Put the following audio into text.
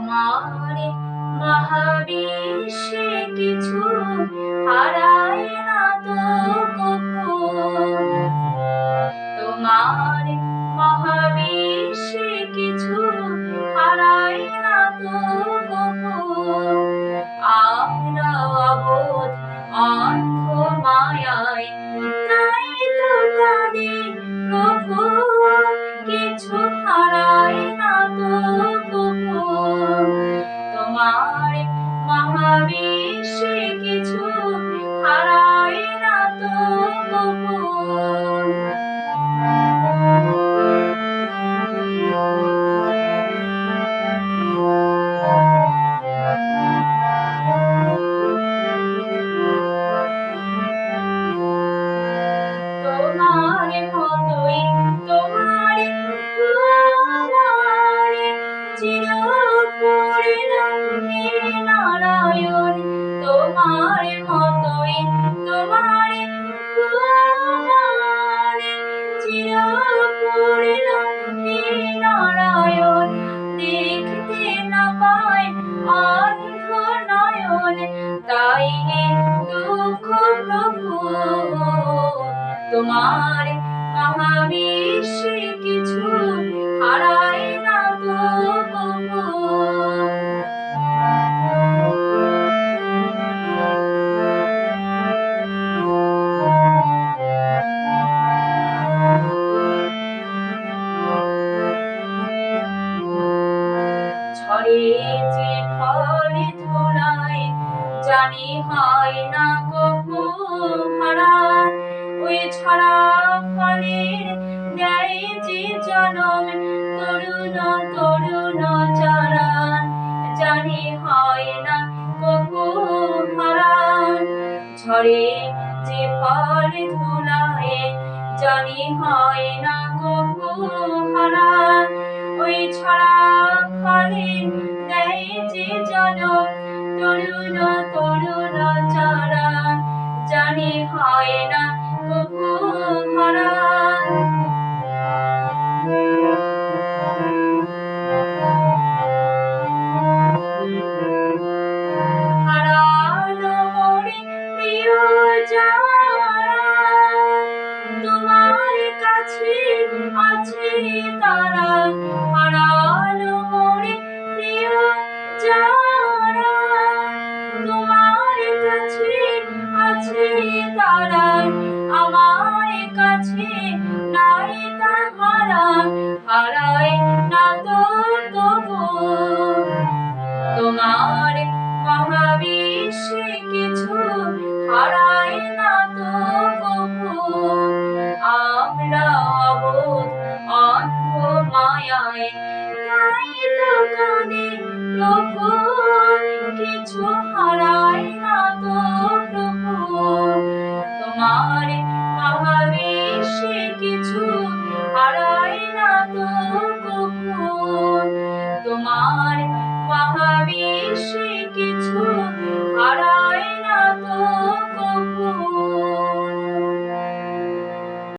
তোমার মহাবিশ্বে কিছু মহাবিশ্বে তোমার মহাবিশ্বে কিছু হারায় না তো। ঝড়ে জানি হয় না কবু হারা ওই ছড়া ফলের দেয় যে জনম, তরুণ তরুণ যারা। জানি হয় না কবু হারা ঝড়ে যে ফল ধুলায়, জানি হয় না কবু হারা ওই ছড়া ফলে দেয় যে জনম আছে তারা আমার কাছে নাই হারায় না তো তবু। তোমার মহাবিশ্বে কিছু হারায় না তো কবু আমরা অবোধ অন্ধ মায়ায় তাই তো প্রভু, কিছু হারায় না